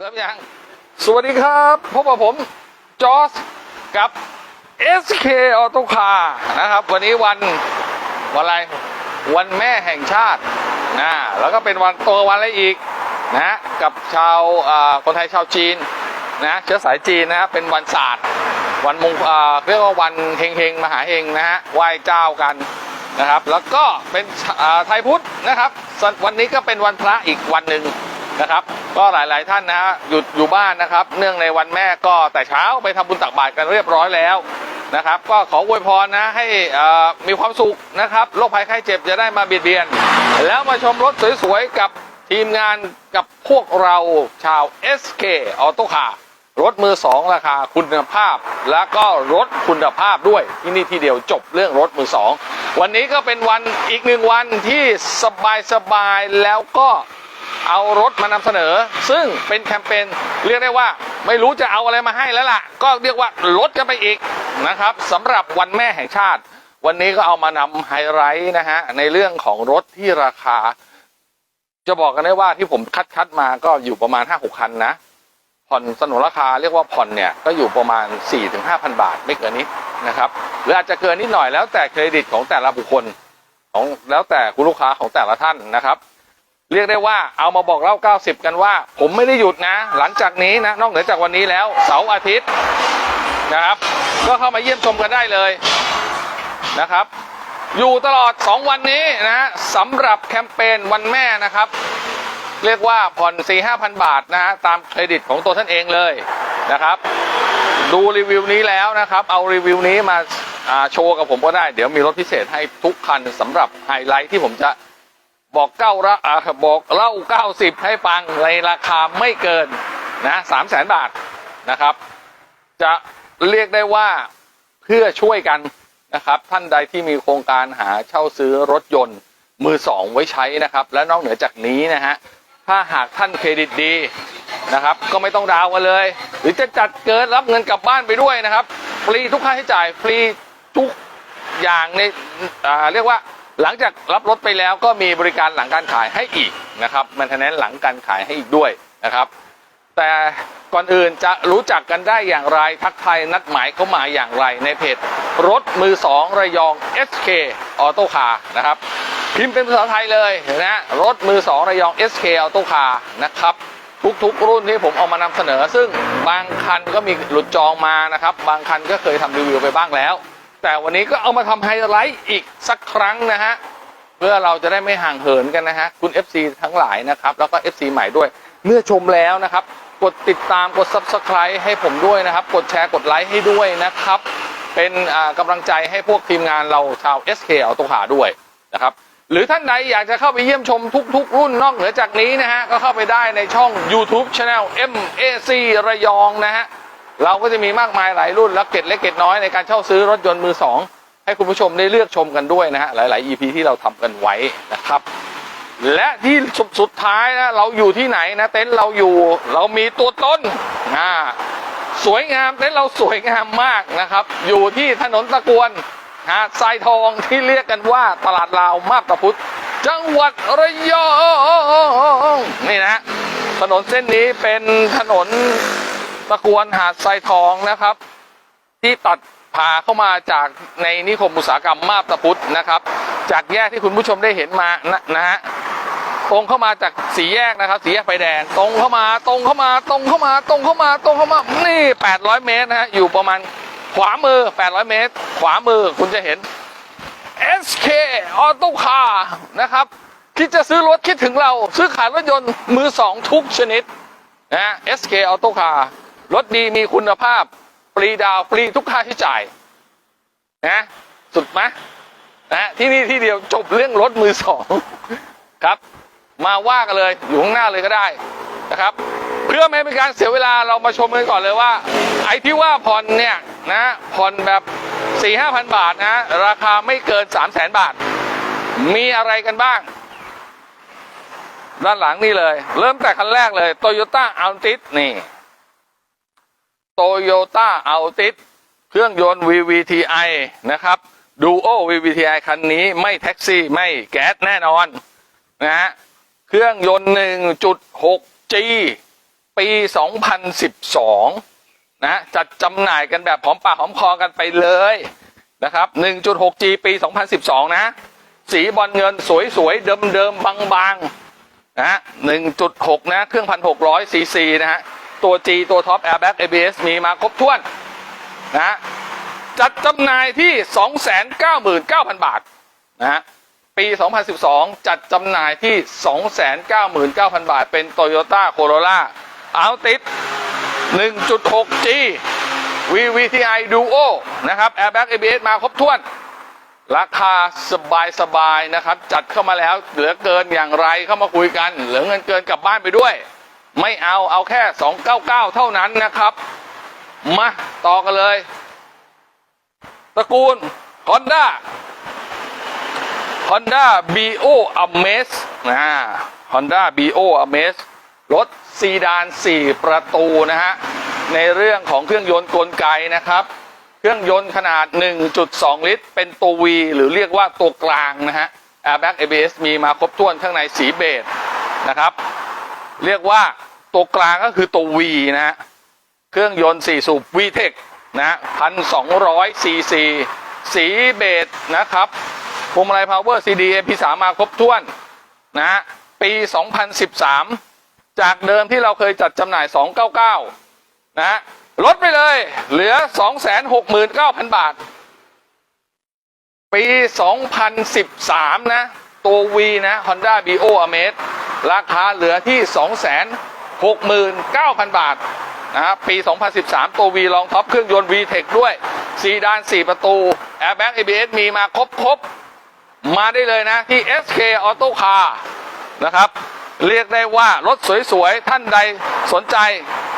เริ่มยัง สวัสดีครับพบกับผม จอสกับ SK Auto Car นะครับ วันนี้วันวันอะไร วันแม่แห่งชาตินะแล้วก็เป็นวันตัววันอะไรอีกนะกับชาวคนไทยชาวจีนนะเชื้อสายจีนนะครับเป็นวันศาสตร์ วันมงอ่าเรียกว่าวันเฮงเฮงมหาเฮงนะฮะไหว้เจ้ากันนะครับ แล้วก็เป็นไทยพุทธนะครับ วันนี้ก็เป็นวันพระอีกวันหนึ่ง นะครับ ก็หลายๆท่านนะฮะหยุดอยู่บ้านนะครับ เนื่องในวันแม่ก็แต่เช้าไปทำบุญตักบาตรกันเรียบร้อยแล้วนะครับ ก็ขออวยพรนะให้อ่ามีความสุขนะครับโรคภัยไข้เจ็บจะได้มาเบียดเบียน แล้วมาชมรถสวยๆกับทีมงานกับพวกเราชาว SK Auto Car รถมือสองราคาคุณภาพ แล้วก็รถคุณภาพด้วยที่นี่ที่เดียวจบเรื่องรถมือสองวันนี้ก็เป็นวันอีกหนึ่งวันที่สบายสบายๆแล้วก็ เอารถมานำเสนอ ซึ่งเป็นแคมเปญเรียกได้ว่าไม่รู้จะเอาอะไรมาให้แล้วล่ะ ก็เรียกว่าลดกันไปอีกนะครับสำหรับวันแม่แห่งชาติ วันนี้ก็เอามานำไฮไลท์นะฮะในเรื่องของรถที่ราคา จะบอกกันได้ว่าที่ผมคัดคัดมาก็อยู่ประมาณ 5-6 คันนะ ผ่อนสนนราคาเรียกว่าผ่อนเนี่ย ก็อยู่ประมาณ 4-5,000 บาทไม่เกินนี้นะครับหรืออาจจะเกินนิดหน่อยแล้วแต่เครดิตของแต่ละบุคคลของแล้วแต่คุณลูกค้าของแต่ละท่านนะครับ เรียกได้ว่าเอามาบอกเล่า 90 กันว่า ผมไม่ได้หยุดนะ หลังจากนี้นะ นอกเหนือจากวันนี้แล้ว เสาร์อาทิตย์นะครับ ก็เข้ามาเยี่ยมชมกันได้เลยนะครับ อยู่ตลอด 2 วันนี้นะสำหรับแคมเปญวันแม่นะครับ เรียกว่าผ่อน 4 5 0 0 0 บาทนะฮะตามเครดิตของตัวท่านเองเลยนะครับ ดูรีวิวนี้แล้วนะครับ เอารีวิวนี้มาโชว์กับผมก็ได้ เดี๋ยวมีรถพิเศษให้ทุกคันสำหรับไฮไลท์ที่ผมจะ บอกเก้าระบอกเล่า90ให้ฟังในราคาไม่เกินนะ3 0 0 0 0 0บาทนะครับ จะเรียกได้ว่าเพื่อช่วยกันนะครับ ท่านใดที่มีโครงการหาเช่าซื้อรถยนต์มือสองไว้ใช้นะครับ และนอกเหนือจากนี้นะฮะถ้าหากท่านเครดิตดีนะครับ ก็ไม่ต้องดาวกันเลย หรือจะจัดเกินรับเงินกลับบ้านไปด้วยนะครับ ฟรีทุกค่าใช้จ่ายฟรีทุกอย่างในเรียกว่า หลังจากรับรถไปแล้วก็มีบริการหลังการขายให้อีกนะครับมันทนนหลังการขายให้อีกด้วยนะครับ แต่ก่อนอื่นจะรู้จักกันได้อย่างไรทักไทยนัดหมายเข้ามาอย่างไรในเพจรถมือสองระยอง SK Auto Car นะครับ พิมพ์เป็นภาษาไทยเลยนะรถมือสองระยอง SK Auto Car นะครับทุกๆ รุ่นที่ผมเอามานำเสนอ ซึ่งบางคันก็มีหลุดจองมานะครับ บางคันก็เคยทำรีวิวไปบ้างแล้ว แต่วันนี้ก็เอามาทำไฮไลท์อีกสักครั้งนะฮะ เพื่อเราจะได้ไม่ห่างเหินกันนะฮะ คุณ FC ทั้งหลายนะครับ แล้วก็ FC ใหม่ด้วย เมื่อชมแล้วนะครับ กดติดตามกด Subscribe ให้ผมด้วยนะครับ กดแชร์กดไลค์ให้ด้วยนะครับ เป็นกำลังใจให้พวกทีมงานเราชาว SK เอาตัวขาด้วยนะครับหรือท่านใดอยากจะเข้าไปเยี่ยมชมทุกๆ รุ่นนอกเหนือจากนี้นะฮะ ก็เข้าไปได้ในช่อง YouTube Channel MAC ระยองนะฮะ เราก็จะมีมากมายหลายรุ่นและเกร็ดเล็กเกร็ดน้อยในการเช่าซื้อรถยนต์มือสองให้คุณผู้ชมได้เลือกชมกันด้วยนะฮะหลาย ๆ EP ที่เราทำกันไว้นะครับ และที่สุดสุดท้ายนะเราอยู่ที่ไหนนะเต็นท์เราอยู่เรามีตัวต้นอ่าสวยงามเต็นท์เราสวยงามมากนะครับ อยู่ที่ถนนตะกวนหาดทรายทองที่เรียกกันว่าตลาดลาวมาบตาพุธจังหวัดระยองนี่นะถนนเส้นนี้เป็นถนน ตะกวนหาดทรายทองนะครับ ที่ตัดผ่าเข้ามาจากในนิคมอุตสาหกรรมมาบตาพุธนะครับ จากแยกที่คุณผู้ชมได้เห็นมานะนะฮะตรงเข้ามาจากสีแยกนะครับ สีแยกไฟแดงตรงเข้ามาตรงเข้ามาตรงเข้ามาตรงเข้ามาตรงเข้ามานี่ 800 เมตรนะฮะอยู่ประมาณขวามือ 800 เมตร ขวามือคุณจะเห็น SK Auto Car นะครับคิดจะซื้อรถคิดถึงเรา ซื้อขายรถยนต์มือสองทุกชนิดนะฮะ SK Auto Car รถดีมีคุณภาพฟรีดาวฟรีทุกค่าใช้จ่ายนะสุดไหมนะที่นี่ที่เดียวจบเรื่องรถมือสองครับ มาว่ากันเลยอยู่ข้างหน้าเลยก็ได้นะครับ เพื่อไม่เป็นการเสียเวลาเรามาชมกันก่อนเลยว่า ไอ้ที่ว่าผ่อนเนี่ยนะผ่อนแบบ4ี่ห้าพันบาทนะ ราคาไม่เกิน3 0 0แสนบาท มีอะไรกันบ้าง ด้านหลังนี่เลย เริ่มแต่คันแรกเลย Toyota Altis นี่ Toyota Altis เครื่องยนต์ VVTi นะครับ Duo VVTi คันนี้ไม่แท็กซี่ไม่แก๊สแน่นอนนะฮะเครื่องยนต์ 1.6G ปี 2012 นะจัดจำหน่ายกันแบบหอมปากหอมคอกันไปเลยนะครับ 1.6G ปี 2012 นะ สีบอลเงินสวยๆ เดิมๆ บางๆ นะฮะ1.6 นะ เครื่อง 1,600ซีซีนะฮะ ตัว G ตัวท็อป Airbag ABS มีมาครบถ้วนนะจัดจำหน่ายที่ 299,000 บาทนะฮะปี 2012 จัดจำหน่ายที่ 299,000 บาท เป็น Toyota Corolla Altis 1.6G VVTi Duo นะครับ Airbag ABS มาครบถ้วน ราคาสบายสบายๆนะครับ จัดเข้ามาแล้วเหลือเกินอย่างไรเข้ามาคุยกัน เหลือเงินเกินกลับบ้านไปด้วย ไม่เอาเอาแค่299เท่านั้นนะครับ มาต่อกันเลยตระกูล Honda Honda BO Amaze นะ Honda BO Amaze รถซีดาน 4 ประตูนะฮะ ในเรื่องของเครื่องยนต์กลไกนะครับ เครื่องยนต์ขนาด 1.2 ลิตร เป็นตัว V หรือเรียกว่าตัวกลางนะฮะ Airbag ABS มีมาครบถ้วนข้างในสีเบจนะครับ เรียกว่าตัวกลางก็คือตัว V นะ เครื่องยนต์ 4 สูบ VTEC นะฮะ1,200ซีซีสีเบจนะครับพวงมาลัย Power CD MP3 มาครบถ้วนนะปี 2013 จากเดิมที่เราเคยจัดจำหน่าย 299 นะฮะลดไปเลย เหลือ 269,000 บาท ปี 2013 นะ ตัว V นะ Honda BO Amaze ราคาเหลือที่ 269,000 บาทนะครับปี 2013 ตัว V รองท็อปเครื่องยนต์ VTEC ด้วยซีดาน 4 ประตู Airbag ABS มีมาครบครบมาได้เลยนะ ที่ SK Auto Car นะครับ เรียกได้ว่ารถสวยๆ ท่านใดสนใจ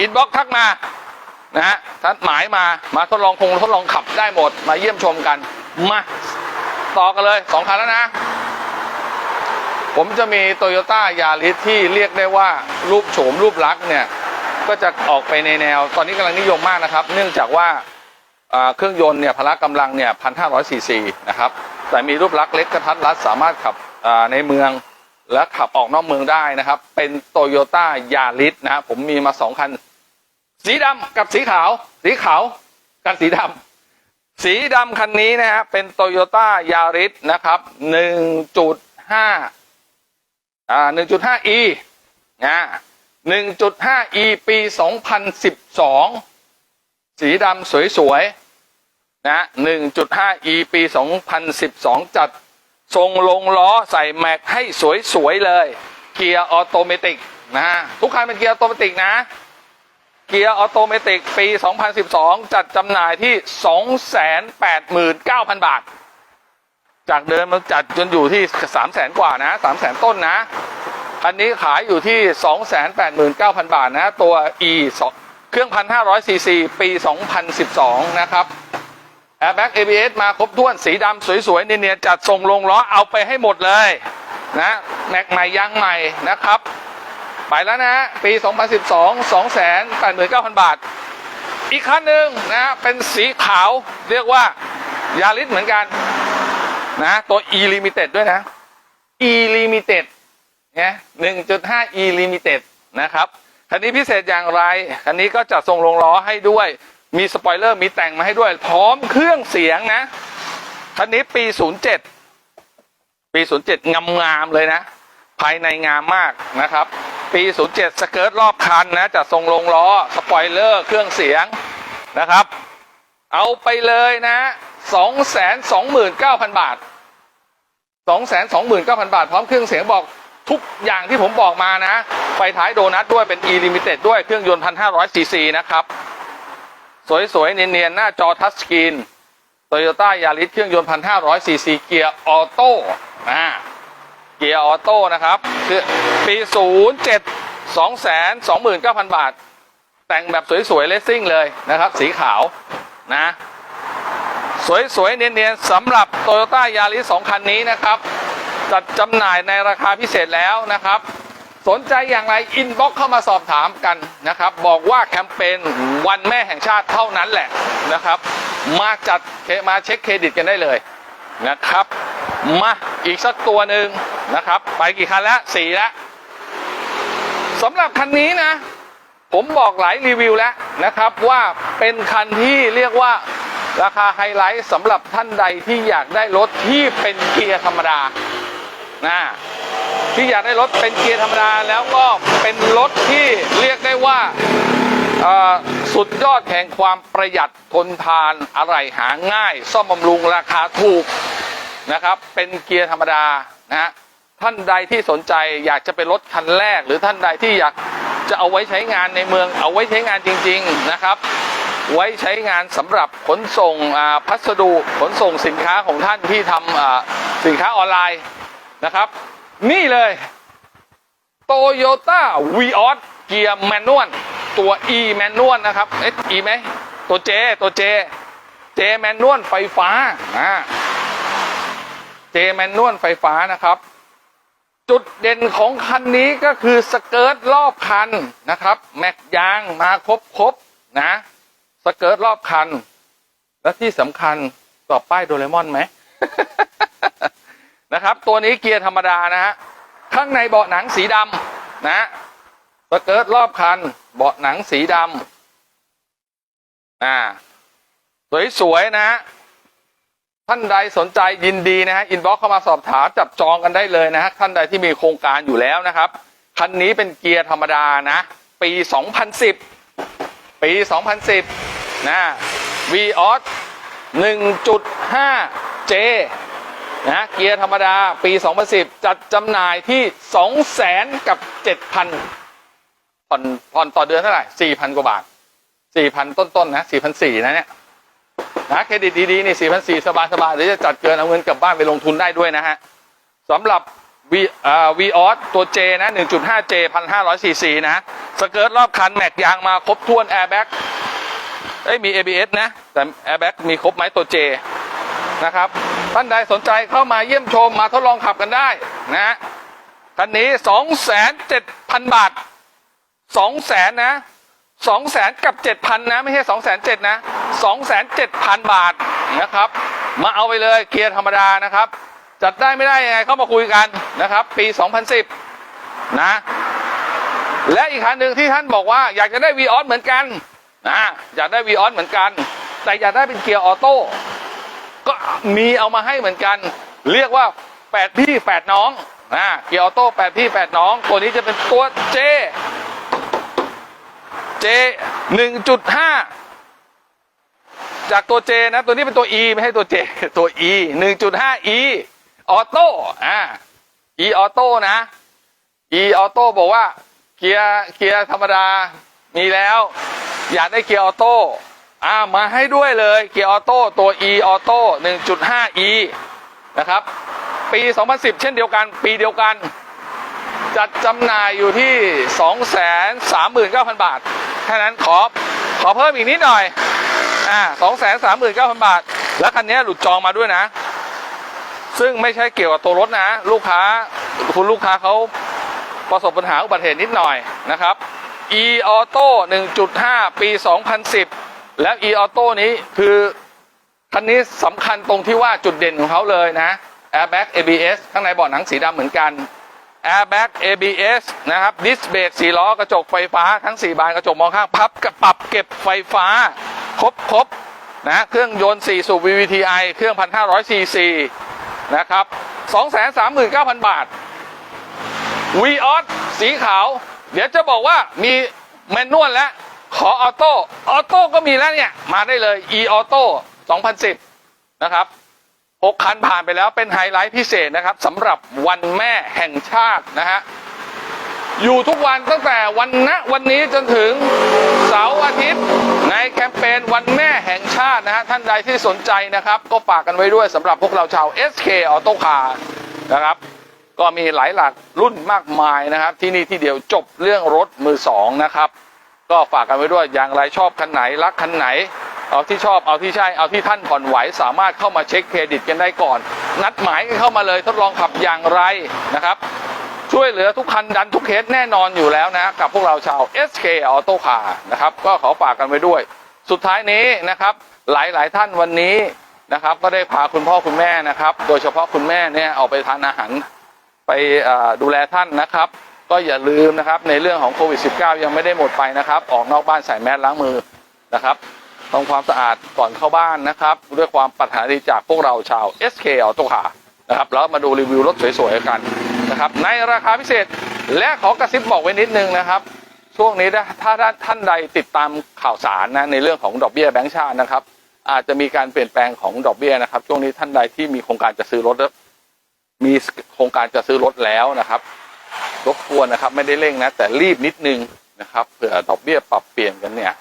อินบ็อกทักมา นะฮะท่านหมายมามาทดลองคงทดลองขับได้หมด มาเยี่ยมชมกัน มา ต่อกันเลยสองคันแล้วนะ ผมจะมีโตโยต้ายาริสที่เรียกได้ว่ารูปโฉมรูปลักษณ์เนี่ย ก็จะออกไปในแนว ตอนนี้กำลังนิยมมากนะครับ เนื่องจากว่าเครื่องยนต์เนี่ยพละกำลังเนี่ยพันห้าร้อยซีซีนะครับ แต่มีรูปลักษณ์เล็กกระทัดรัดสามารถขับในเมืองและขับออกนอกเมืองได้นะครับ เป็นโตโยต้ายาริสนะผมมีมาสองคัน สีดำกับสีขาว สีขาวกับสีดำสีดำคันนี้นะฮะเป็นโตโยต้ายาริสนะครับ1.5 อ่า 1.5e นะ 1.5e ปี 2012 สีดำสวยๆ นะ 1.5e ปี 2012 จัดทรงลงล้อใส่แม็กให้สวยๆ เลย เกียร์ออโตเมติกนะทุกคันเป็นเกียร์ออโตเมติกนะ เกียร์ออโตเมติกปี 2012 จัดจำหน่ายที่ 289,000 บาท จากเดิมมันจัดจนอยู่ที่300,000กว่านะ300,000ต้นนะคันนี้ขายอยู่ที่289,000บาทนะ ตัว e 2เครื่อง1,500ซีซีปี2012นสิบสองนะครับ Airbag ABS มาครบถ้วนสีดำสวยๆเนียนๆจัดทรงลงล้อเอาไปให้หมดเลยนะแม็กใหม่ยางใหม่นะครับ ไปแล้วนะ ปี 2012 289,000 บาท อีกคันหนึ่งนะ เป็นสีขาวเรียกว่ายาริสเหมือนกัน นะตัว e limited ด้วยนะ e limited เนี่ย1.5 e limited นะครับคันนี้พิเศษอย่างไรคันนี้ก็จะทรงลงล้อให้ด้วย มีสปอยเลอร์มีแต่งมาให้ด้วย พร้อมเครื่องเสียงนะคันนี้ปี 07 ปี 07 งามๆเลยนะ ภายในงามมากนะครับ ปี 07 สเกิร์ตรอบคันนะจะทรงลงล้อ สปอยเลอร์ เครื่องเสียงนะครับ เอาไปเลยนะ 229,000บาท229,000บาท พร้อมเครื่องเสียงบอกทุกอย่างที่ผมบอกมานะ ไฟท้ายโดนัทด้วยเป็น e limited ด้วยเครื่องยนต์1,500ซีซีนะครับ สวยๆ เนียนๆ หน้าจอทัชสกรีนโตโยต้ายาริสเครื่องยนต์1,500ซีซีเกียร์ออโต้อ่าเกียร์ออโต้นะครับคือปี07 229,000บาท แต่งแบบสวยๆเลสซิ่งเลยนะครับ สีขาวนะ สวยๆ เนียนๆสำหรับโตโยต้ายาริสสองคันนี้นะครับ จัดจำหน่ายในราคาพิเศษแล้วนะครับ สนใจอย่างไรอินบ็อกเข้ามาสอบถามกันนะครับ บอกว่าแคมเปญวันแม่แห่งชาติเท่านั้นแหละนะครับ มาจัดมาเช็คเครดิตกันได้เลยนะครับ มาอีกสักตัวหนึ่งนะครับ ไปกี่คันแล้วสี่แล้วสำหรับคันนี้นะ ผมบอกหลายรีวิวแล้วนะครับว่าเป็นคันที่เรียกว่า ราคาไฮไลท์สำหรับท่านใดที่อยากได้รถที่เป็นเกียร์ธรรมดานะที่อยากได้รถเป็นเกียร์ธรรมดาแล้วก็เป็นรถที่เรียกได้ว่าสุดยอดแห่งความประหยัดทนทานอะไรหาง่าย ซ่อมบำรุงราคาถูกนะครับ เป็นเกียร์ธรรมดานะท่านใดที่สนใจอยากจะเป็นรถคันแรก หรือท่านใดที่อยากจะเอาไว้ใช้งานในเมือง เอาไว้ใช้งานจริง ๆนะครับ ไว้ใช้งานสำหรับขนส่งพัสดุขนส่งสินค้าของท่านที่ทำสินค้าออนไลน์นะครับ นี่เลยโตโยต้าวีออสเกียร์แมนนวลตัว E แมนนวลนะครับเอ๊ะ E ไหมตัว J ตัว J J แมนนวลไฟฟ้าอ่าเจแมนนวลไฟฟ้านะครับ จุดเด่นของคันนี้ก็คือสเกิร์ตรอบคันนะครับ แม็กยางมาครบครบนะ สเกิร์ตรอบคัน และที่สำคัญต่อป้ายโดเรมอนไหมนะครับ ตัวนี้เกียร์ธรรมดานะฮะข้างในเบาะหนังสีดำนะสเกิร์ตรอบคัน เบาะหนังสีดำอ่าสวยๆนะฮะท่านใดสนใจยินดีนะฮะอินบ็อกเข้ามาสอบถามจับจองกันได้เลยนะฮะท่านใดที่มีโครงการอยู่แล้วนะครับคันนี้เป็นเกียร์ธรรมดานะ ปี 2010 ปี 2010 นะ v ีออส 1.5J นะเกียร์ธรรมดาปี 2010 จัดจำหน่ายที่ 200,000 กับ 7,000 ผ่อนผ่อนต่อเดือนเท่าไหร่ 4,000 กว่าบาท 4,000 ต้นๆนะ4,400นะเนี่ยนะเครดิตดีๆนี่4 4 0 0สบายๆหรือจะจัดเกินเอาเงินกลับบ้านไปลงทุนได้ด้วยนะฮะสำหรับ V อ่า v ีออสตัว J นะ 1.5J 1,500 cc นะ สเกิร์ตรอบคัน แม็กยางมาครบถ้วนแอร์แบ็ก เอ้ยมี ABS นะ แต่แอร์แบ็กมีครบไหมตัว J นะครับ ท่านใดสนใจเข้ามาเยี่ยมชมมาทดลองขับกันได้นะ คันนี้ 2,700,000 บาท 200,000 นะสองแสนกับเจ็ดพันนะ ไม่ใช่สองแสนเจ็ดนะสองแสนเจ็ดพันบาทนะครับ มาเอาไปเลยเกียร์ธรรมดานะครับ จัดได้ไม่ได้ยังไงเข้ามาคุยกันนะครับ ปี 2010 นะ และอีกคันหนึ่งที่ท่านบอกว่าอยากจะได้วีออสเหมือนกัน นะอยากได้วีออสเหมือนกัน แต่อยากได้เป็นเกียร์ออโต้ก็มีเอามาให้เหมือนกัน เรียกว่าแปดพี่แปดน้องนะเกียร์ออโต้แปดพี่แปดน้อง ตัวนี้จะเป็นตัวเจ J 1.5 จากตัว J นะ ตัวนี้เป็นตัว E ไม่ใช่ตัว J ตัว E 1.5 E ออโต้อ่า E ออโต้นะ E ออโต้บอกว่าเกียร์เกียร์ธรรมดามีแล้ว อยากได้เกียร์ออโต้อ่ามาให้ด้วยเลยเกียร์ออโต้ตัว E ออโต้ 1.5 E นะครับ ปี 2010 เช่นเดียวกัน ปีเดียวกัน จัดจำหน่ายอยู่ที่ 239,000 บาทแค่นั้นขอขอเพิ่มอีกนิดหน่อย อ่า 239,000 บาท แล้วคันนี้หลุดจองมาด้วยนะ ซึ่งไม่ใช่เกี่ยวกับตัวรถนะ ลูกค้า คุณลูกค้าเขาประสบปัญหาอุบัติเหตุนิดหน่อยนะครับ e auto 1.5 ปี 2010 แล้ว e auto นี้คือคันนี้สำคัญตรงที่ว่าจุดเด่นของเขาเลยนะ airbag ABS ข้างในเบาะหนังสีดำเหมือนกัน airbag ABS นะครับดิสเบรกสีล้อกระจกไฟฟ้าทั้ง 4 บานกระจกมองข้างพับกับปรับเก็บไฟฟ้า ครบครบนะเครื่องยนต์ 4 สูบ VVTi เครื่อง 1,500 cc นะครับ 239,000 บาทวีออสสีขาว เดี๋ยวจะบอกว่ามีแมนนวลแล้ว ขอออโต้ออโต้ก็มีแล้วเนี่ย มาได้เลย e ออโต้2010 นะครับหกคันผ่านไปแล้วเป็นไฮไลท์พิเศษนะครับสำหรับวันแม่แห่งชาตินะฮะ อยู่ทุกวันตั้งแต่วันณวันนี้จนถึงเสาร์อาทิตย์ในแคมเปญวันแม่แห่งชาตินะฮะ ท่านใดที่สนใจนะครับ ก็ฝากกันไว้ด้วยสำหรับพวกเราชาว SK Auto Car นะครับ ก็มีหลายหลักรุ่นมากมายนะครับ ที่นี่ที่เดียวจบเรื่องรถมือสองนะครับ ก็ฝากกันไว้ด้วยอย่างไรชอบคันไหนรักคันไหน เอาที่ชอบเอาที่ใช่เอาที่ท่านผ่อนไหวสามารถเข้ามาเช็คเครดิตกันได้ก่อน นัดหมายกันเข้ามาเลยทดลองขับอย่างไรนะครับ ช่วยเหลือทุกคันดันทุกเคสแน่นอนอยู่แล้วนะกับพวกเราชาว SK Auto Car นะครับก็ขอฝากกันไว้ด้วย สุดท้ายนี้นะครับ หลายๆท่านวันนี้นะครับก็ได้พาคุณพ่อคุณแม่นะครับ โดยเฉพาะคุณแม่เนี่ยเอาไปทานอาหาร ไปดูแลท่านนะครับ ก็อย่าลืมนะครับในเรื่องของโควิด -19 ยังไม่ได้หมดไปนะครับ ออกนอกบ้านใส่แมสล้างมือนะครับทำความสะอาดก่อนเข้าบ้านนะครับ ด้วยความปรารถนาดีจากพวกเราชาว SK Auto Car นะครับแล้วมาดูรีวิวรถสวยๆกันนะครับในราคาพิเศษและขอกระซิบบอกไว้นิดนึงนะครับช่วงนี้นะถ้าท่านใดติดตามข่าวสารนะในเรื่องของดอกเบี้ยแบงก์ชาตินะครับ อาจจะมีการเปลี่ยนแปลงของดอกเบี้ยนะครับ ช่วงนี้ท่านใดที่มีโครงการจะซื้อรถ มีโครงการจะซื้อรถแล้วนะครับรบกวนนะครับไม่ได้เร่งนะ แต่รีบนิดนึงนะครับเผื่อดอกเบี้ยปรับเปลี่ยนกันเนี่ย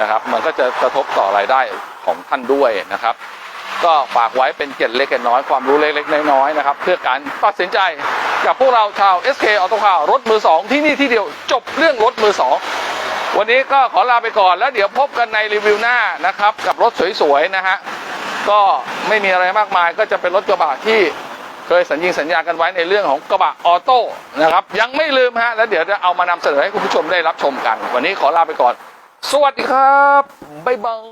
นะครับ มันก็จะกระทบต่อรายได้ของท่านด้วยนะครับ ก็ฝากไว้เป็นเกร็ดเล็กเกร็ดน้อยความรู้เล็กๆน้อยๆนะครับ เพื่อการตัดสินใจกับพวกเราชาว SK Auto Car รถมือสองที่นี่ที่เดียวจบเรื่องรถมือสองวันนี้ก็ขอลาไปก่อนแล้วเดี๋ยวพบกันในรีวิวหน้านะครับ กับรถสวยๆนะฮะก็ไม่มีอะไรมากมายก็จะเป็นรถกระบะที่ เคยสัญญิงสัญญากันไว้ในเรื่องของกระบะออโต้นะครับ ยังไม่ลืมฮะ แล้วเดี๋ยวจะเอามานำเสนอให้คุณผู้ชมได้รับชมกัน วันนี้ขอลาไปก่อน สวัสดีครับ บ๊ายบาย